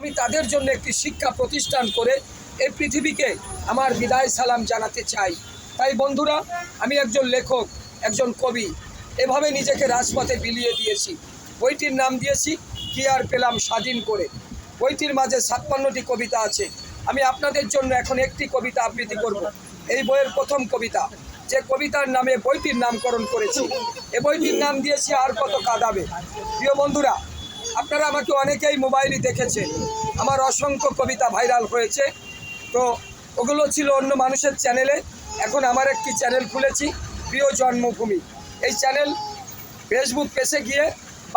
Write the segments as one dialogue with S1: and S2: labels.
S1: আমি তাদের জন্য একটি শিক্ষা প্রতিষ্ঠান করে এই পৃথিবীকে আমার বিদায় সালাম জানাতে চাই। তাই বন্ধুরা, আমি একজন লেখক, একজন কবি, এভাবে নিজেকে রাজপথে বিলিয়ে দিয়েছি। বইটির নাম দিয়েছি, কি আর পেলাম স্বাধীন করে। বইটির মাঝে ছাপ্পান্নটি কবিতা আছে। আমি আপনাদের জন্য এখন একটি কবিতা আবৃত্তি করব। এই বইয়ের প্রথম কবিতা, যে কবিতার নামে বইটির নামকরণ করেছি। এ বইটির নাম দিয়েছি আর কত কাঁদাবে। প্রিয় বন্ধুরা আপনারা আমাকে অনেকেই মোবাইলে দেখেছেন। আমার অসংখ্য কবিতা ভাইরাল হয়েছে। তো ওগুলো ছিল অন্য মানুষের চ্যানেলে। এখন আমার একটি চ্যানেল খুলেছি, প্রিয় জন্মভূমি। এই চ্যানেল ফেসবুক পেজে গিয়ে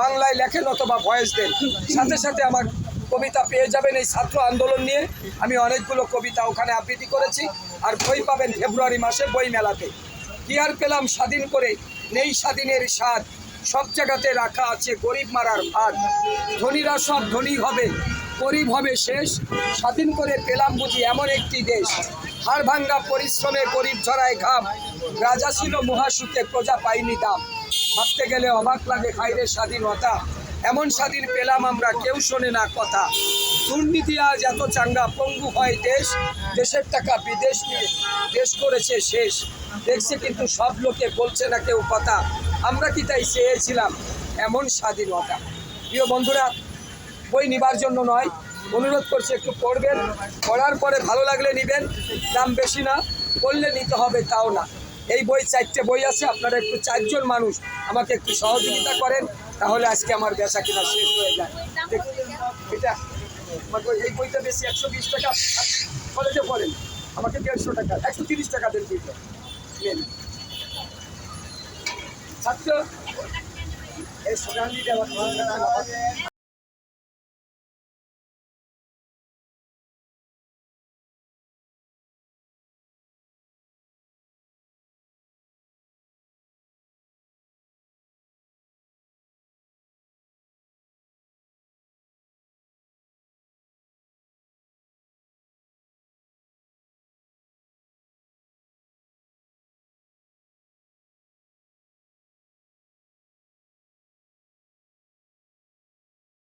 S1: বাংলায় লেখেন অথবা ভয়েস দেন। সাথে সাথে আমার কবিতা পেয়ে যাবেন এই ছাত্র আন্দোলন নিয়ে। আমি অনেকগুলো কবিতা ওখানে আবৃত্তি করেছি। আর বই পাবেন ফেব্রুয়ারি মাসে বই মেলাতে কি আর পেলাম স্বাধীন করে? নেই স্বাধীনের স্বাদ। সব জায়গাতে রাখা আছে গরিব মারার ভাত। ধনীরা সব ধনী হবে, গরিব হবে শেষ। স্বাধীন করে পেলাম বুঝি এমন একটি দেশ। হাড় ভাঙ্গা পরিশ্রমে গরিব ঝরায় ঘাম। রাজা ছিল মহাসুখে, প্রজা পাইনি দাম। ভাবতে গেলে অবাক লাগে খাইরে স্বাধীনতা। এমন স্বাধীন পেলাম আমরা, কেউ শোনে না কথা। দুর্নীতি আজ এত চাঙ্গা, পঙ্গু হয় দেশ। দেশের টাকা বিদেশ নিয়ে দেশ করেছে শেষ। দেখছে কিন্তু সব লোকে বলছে না কেউ কথা। আমরা কি তাই চেয়েছিলাম এমন স্বাধীনতা? প্রিয় বন্ধুরা, বই নিবার জন্য নয়, অনুরোধ করছি একটু পড়বেন, পড়ার পরে ভালো লাগলে নেবেন, দাম বেশি না, পড়লে নিতে হবে তাও না। এই বই চারটে বই আছে, আপনারা একটু চারজন মানুষ আমাকে একটু সহযোগিতা করেন, তাহলে আজকে আমার বেচা কিনা শেষ হয়ে যায়। এটা এই বইটা বেশি একশো বিশ টাকা, কলেজে পড়েন, আমাকে দেড়শো টাকা, একশো তিরিশ টাকা দেন বইটা। ছাত্র। এই সোনালি দেওয়া